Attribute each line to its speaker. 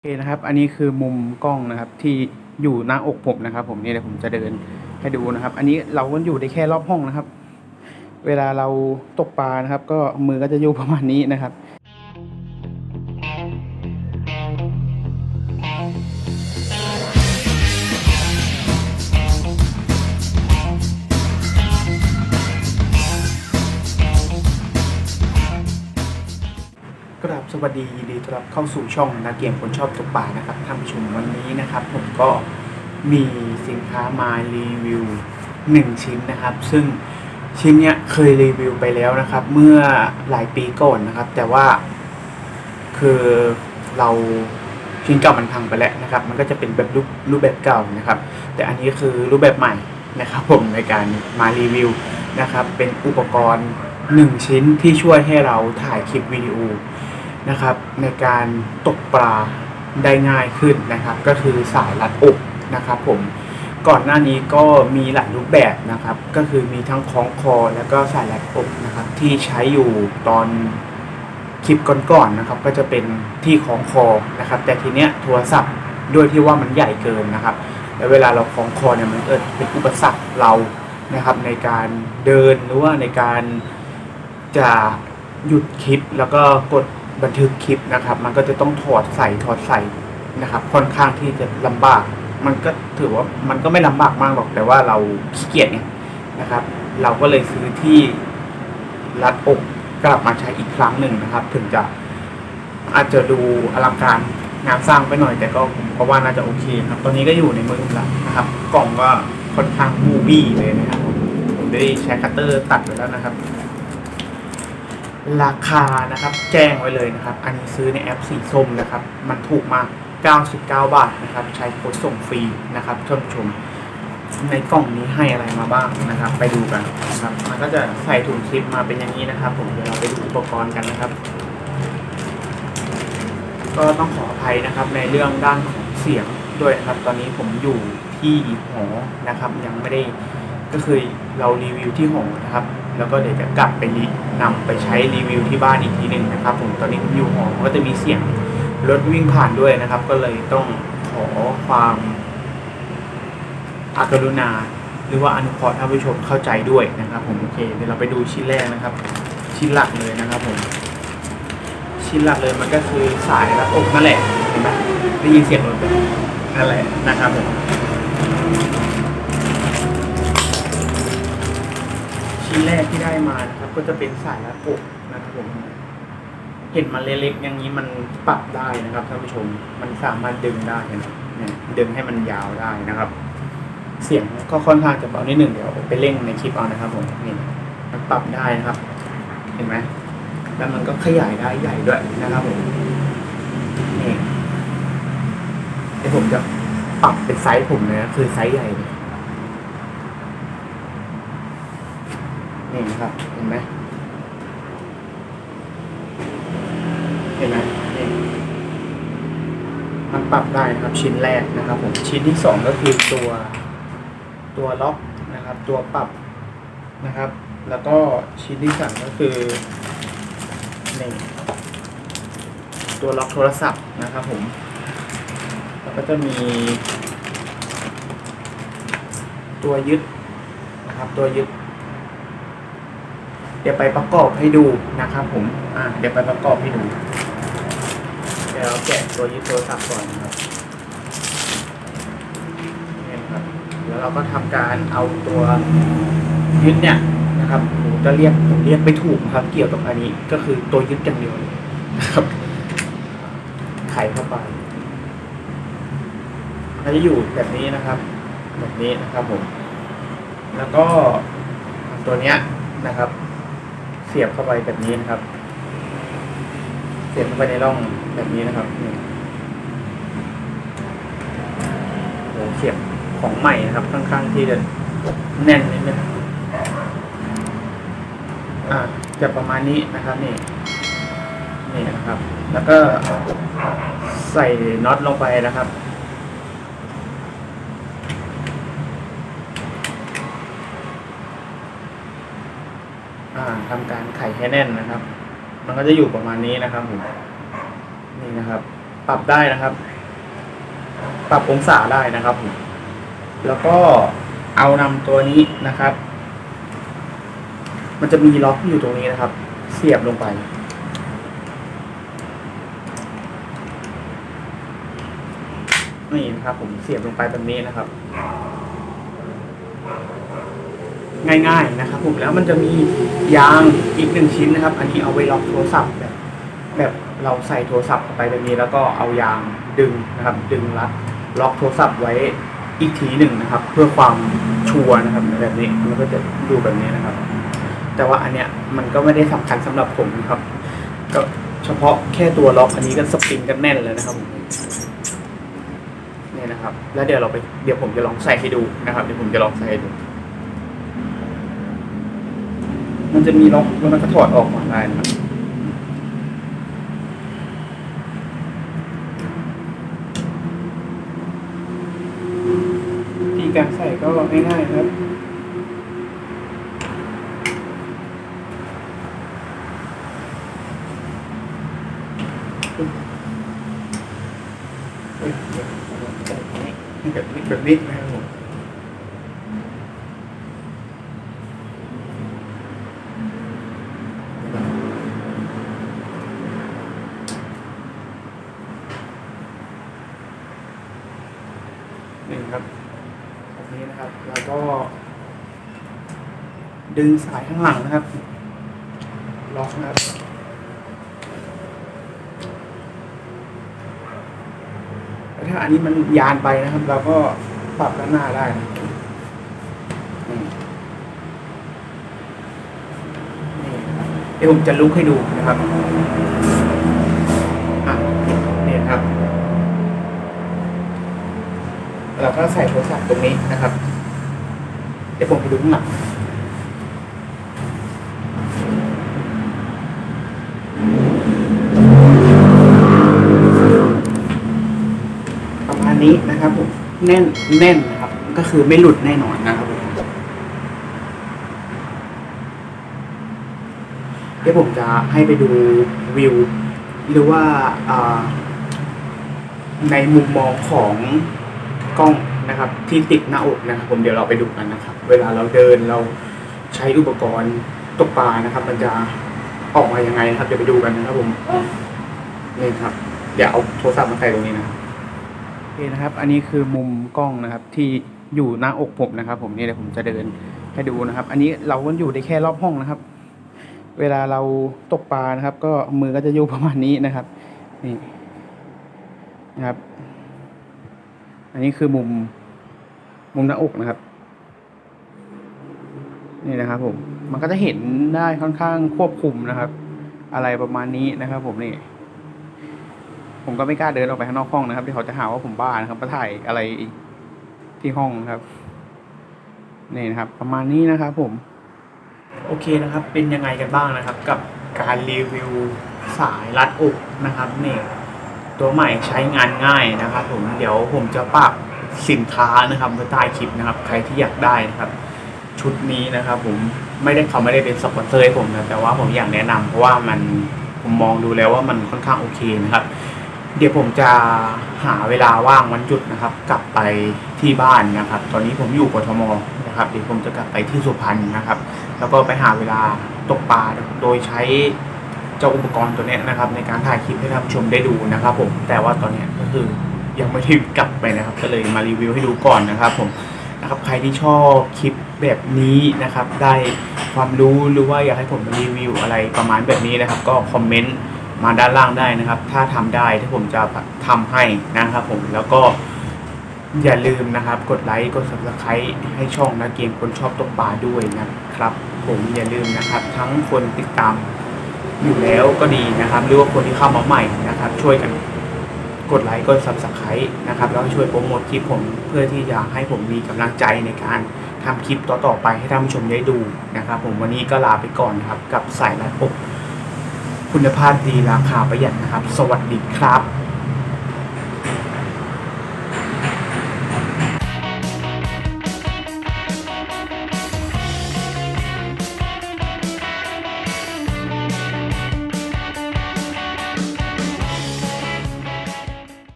Speaker 1: โอเคนะครับ อันนี้คือมุมกล้องนะครับที่อยู่หน้าอกผมนะครับ ผมนี่เดี๋ยวผมจะเดินให้ดูนะครับ อันนี้เราก็อยู่ได้แค่รอบห้องนะครับ เวลาเราตกปลานะครับ ก็มือก็จะอยู่ประมาณนี้นะครับ วัสดียินดีต้อนรับเข้าสู่ช่องนาเกียมคนชอบตกปลานะครับท่านผู้ชมวันนี้นะครับ ผมก็มีสินค้ามารีวิวหนึ่งชิ้นนะครับ ซึ่งชิ้นเนี้ยเคยรีวิวไปแล้วนะครับ เมื่อหลายปีก่อนนะครับ แต่ว่าคือเราชิ้นเก่ามันพังไปแล้วนะครับ มันก็จะเป็นแบบรูปรูปแบบเก่านะครับ แต่อันนี้คือรูปแบบใหม่นะครับ ผมในการมารีวิวนะครับ เป็นอุปกรณ์หนึ่งชิ้นที่ช่วยให้เราถ่ายคลิปวิดีโอ นะครับ ในการตกปลาได้ง่ายขึ้นนะครับ ก็คือสายรัดอกนะครับผมก่อนหน้านี้ก็มีหลายรูปแบบนะครับ ก็คือมีทั้งคล้องคอแล้วก็สายรัดอกนะครับ ที่ใช้อยู่ตอนคลิปก่อนๆนะครับ ก็จะเป็นที่คล้องคอนะครับ แต่ทีเนี้ยโทรศัพท์ด้วยที่ว่ามันใหญ่เกินนะครับแล้วเวลาเราคล้องคอเนี่ยมันเกิดเป็นอุปสรรคเรานะครับ ในการเดินหรือว่าในการจะหยุดคลิปแล้วก็กด บันทึกคลิปนะครับ มันก็จะต้องถอดใส่ถอดใส่นะครับ ค่อนข้างที่จะลำบาก มันก็ถือว่ามันก็ไม่ลำบากมากหรอกแต่ว่าเราขี้เกียจไงนะครับ เราก็เลยซื้อที่รัดอกกลับมาใช้อีกครั้งหนึ่งนะครับ ถึงจะอาจจะดูอลังการงานสร้างไปหน่อย แต่ก็ผมก็ว่าน่าจะโอเคครับ ตอนนี้ก็อยู่ในมือผมแล้วนะครับ กล่องก็ค่อนข้างบูบี้เลยนะครับผมผมได้ใช้คัตเตอร์ตัดไปแล้วนะครับ ราคานะครับ แจ้งไว้เลยนะครับ อันนี้ซื้อในแอปสีส้มนะครับ มันถูกมาก 99 บาทนะครับ ใช้โค้ดส่งฟรีนะครับท่านผู้ชม ในกล่องนี้ให้อะไรมาบ้างนะครับ ไปดูกันนะครับ มันก็จะใส่ถุงซิปมาเป็นอย่างนี้นะครับ ผมเดี๋ยวเราไปดูอุปกรณ์กันนะครับ ก็ต้องขออภัยนะครับ ในเรื่องด้านของเสียงด้วยนะครับ ตอนนี้ผมอยู่ที่หอนะครับ ยังไม่ได้ก็คือเรารีวิวที่หอนะครับ แล้วก็เดี๋ยวจะกลับไปรีนำไปใช้รีวิวที่บ้านอีกทีหนึ่งนะครับ ผมตอนนี้ผมอยู่หอก็จะมีเสียงรถวิ่งผ่านด้วยนะครับ ก็เลยต้องขอความอากรุณา หรือว่าอนุเคราะห์ท่านผู้ชมเข้าใจด้วยนะครับ ผมโอเคเดี๋ยวเราไปดูชิ้นแรกนะครับ ชิ้นหลักเลยนะครับ ผม ชิ้นหลักเลยมันก็คือสายรัดอกนั่นแหละเห็นไหมได้ยินเสียงรถไหมนั่นแหละนะครับผม ชิ้นแรกที่ได้มานะครับ ก็จะเป็นสายรัดอกนะครับผมเห็นมันเล็กๆอย่างนี้มันปรับได้นะครับท่านผู้ชม มันสามารถดึงได้นะเนี่ยดึงให้มันยาวได้นะครับ เสียงก็ค่อนข้างจะเบานิดหนึ่งเดี๋ยวไปเร่งในคลิปเอานะครับผมนี่มันปรับได้นะครับ เห็นไหมแล้วมันก็ขยายได้ใหญ่ด้วยนะครับผมนี่เดี๋ยวผมจะปรับเป็นไซส์ผมเลยนะคือไซส์ใหญ่เลย นี่นะครับ เห็นไหมเห็นไหมนี่มันปรับได้นะครับชิ้นแรกนะครับผมชิ้นที่สองก็คือตัวตัวล็อกนะครับ ตัวปรับนะครับ แล้วก็ชิ้นที่สามก็คือนี่ตัวล็อกโทรศัพท์นะครับผม แล้วก็จะมี ตัวยึดนะครับ ตัวยึด เดี๋ยวไปประกอบให้ดูนะครับผมอ่าเดี๋ยวไปประกอบให้ดู เดี๋ยวเราแกะตัวยึดโทรศัพท์ก่อนนะครับนี่นะครับเดี๋ยวเราก็ทำการเอาตัวยึดเนี่ยนะครับผมจะเรียกผมเรียกไม่ถูกครับ เกี่ยวกับอันนี้ก็คือตัวยึดอย่างเดียวนะครับไขเข้าไปมันจะอยู่แบบนี้นะครับ แบบนี้นะครับผม แล้วก็ตัวเนี้ยนะครับ เสียบเข้าไปแบบนี้นะครับ เสียบเข้าไปในร่องแบบนี้นะครับนี่โหเสียบของใหม่นะครับค่อนข้างที่จะแน่นนิดนึงอ่าจะประมาณนี้นะครับนี่นี่นะครับ แล้วก็ใส่น็อตลงไปนะครับ อ่าทำการไขให้แน่นนะครับ มันก็จะอยู่ประมาณนี้นะครับผมนี่นะครับ ปรับได้นะครับ ปรับองศาได้นะครับผมแล้วก็เอานำตัวนี้นะครับ มันจะมีล็อกอยู่ตรงนี้นะครับ เสียบลงไป นี่นะครับ ผมเสียบลงไปแบบนี้นะครับ ง่าย ๆ นะครับผมแล้วมันจะมียางอีกหนึ่งชิ้นนะครับ อันนี้เอาไว้ล็อกโทรศัพท์แบบแบบเราใส่โทรศัพท์เข้าไปแบบนี้ แล้วก็เอายางดึงนะครับ ดึงรัดล็อกโทรศัพท์ไว้อีกทีหนึ่งนะครับ เพื่อความชัวร์นะครับแบบนี้มันก็จะดูแบบนี้นะครับ แต่ว่าอันเนี้ยมันก็ไม่ได้สำคัญสำหรับผมนะครับ ก็เฉพาะแค่ตัวล็อกอันนี้ก็สปริงกันแน่นเลยนะครับผมนี่นะครับ แล้วเดี๋ยวเราไปเดี๋ยวผมจะลองใส่ให้ดูนะครับเดี๋ยวผมจะลองใส่ให้ดู มันจะมีล็อกแล้วมันก็ถอดออกมาได้นะครับวิธีการใส่ก็ง่ายๆครับแบบนี้แบบนี้แบบนี้นะครับผมนี่ครับ แบบ นี้นะครับ แล้วก็ ดึงสายข้างหลังนะครับ ล็อกนะครับแล้วถ้าอันนี้มันยานไปนะครับ เราก็ปรับด้านหน้าได้นะอืมนี่นะครับเดี๋ยวผมจะลุกให้ดูนะครับ อะนี่นะครับ เราก็ใส่โทรศัพท์ตรงนี้นะครับ เดี๋ยวผมไปดูข้างหลังประมาณนี้นะครับผมแน่นแน่นนะครับ ก็คือไม่หลุดแน่นอนนะครับผมเดี๋ยวผมจะให้ไปดูวิว หรือว่าในมุมมองของ กล้องนะครับ ที่ติดหน้าอกนะครับ ผมเดี๋ยวเราไปดูกันนะครับ เวลาเราเดินเราใช้อุปกรณ์ตกปลานะครับ มันจะออกมายังไงนะครับเดี๋ยวไปดูกันนะครับผมนี่ครับ เดี๋ยวเอาโทรศัพท์มาใส่ตรงนี้นะครับโอเคนะครับ อันนี้คือมุมกล้องนะครับ ที่อยู่หน้าอกผมนะครับ ผมนี่เดี๋ยวผมจะเดินให้ดูนะครับ อันนี้เราก็อยู่ได้แค่รอบห้องนะครับ เวลาเราตกปลานะครับ ก็มือก็จะอยู่ประมาณนี้นะครับ นี่นะครับ นนี้คือมุมมุมหน้าอกนะครับ นี่นะครับผม มันก็จะเห็นได้ค่อนข้างควบคุมนะครับ อะไรประมาณนี้นะครับผมนี่ ผมก็ไม่กล้าเดินออกไปข้างนอกห้องนะครับที่เขาจะหาว่าผมบ้านะครับมาถ่ายอะไรที่ห้องครับนี่นะครับ ประมาณนี้นะครับผม โอเคนะครับ เป็นยังไงกันบ้างนะครับ กับการรีวิวสายรัดอกนะครับนี่ ตัวใหม่ใช้งานง่ายนะครับ ผมเดี๋ยวผมจะปักสินค้านะครับไว้ใต้คลิปนะครับ ใครที่อยากได้นะครับ ชุดนี้นะครับ ผมไม่ได้เขาไม่ได้เป็นสปอนเซอร์ให้ผมนะแต่ว่าผมอยากแนะนำเพราะว่ามันผมมองดูแล้วว่ามันค่อนข้างโอเคนะครับ เดี๋ยวผมจะหาเวลาว่างวันหยุดนะครับ กลับไปที่บ้านนะครับ ตอนนี้ผมอยู่กทมนะครับเดี๋ยวผมจะกลับไปที่สุพรรณนะครับ แล้วก็ไปหาเวลาตกปลาโดยใช้ เจ้าอุปกรณ์ตัวนี้นะครับ ในการถ่ายคลิปให้ท่านผู้ชมได้ดูนะครับ ผมแต่ว่าตอนนี้ก็คือยังไม่ได้กลับไปนะครับ ก็เลยมารีวิวให้ดูก่อนนะครับ ผมนะครับใครที่ชอบคลิปแบบนี้นะครับ ได้ความรู้หรือว่าอยากให้ผมรีวิวอะไรประมาณแบบนี้นะครับ ก็คอมเมนต์มาด้านล่างได้นะครับ ถ้าทำได้ถ้าผมจะทำให้นะครับ ผมแล้วก็อย่าลืมนะครับ กดไลค์กด subscribe ให้ช่องนะเกมคนชอบตกปลาด้วยนะครับ ผมอย่าลืมนะครับ ทั้งคนติดตาม อยู่แล้วก็ดีนะครับ หรือว่าคนที่เข้ามาใหม่นะครับ ช่วยกันกดไลค์กดซับสไครต์นะครับแล้วก็ช่วยโปรโมทคลิปผมเพื่อที่จะให้ผมมีกำลังใจในการทำคลิปต่อๆไปให้ท่านผู้ชมได้ดูนะครับ ผมวันนี้ก็ลาไปก่อนนะครับ กับสายรัดอกคุณภาพดีราคาประหยัดนะครับ สวัสดีครับ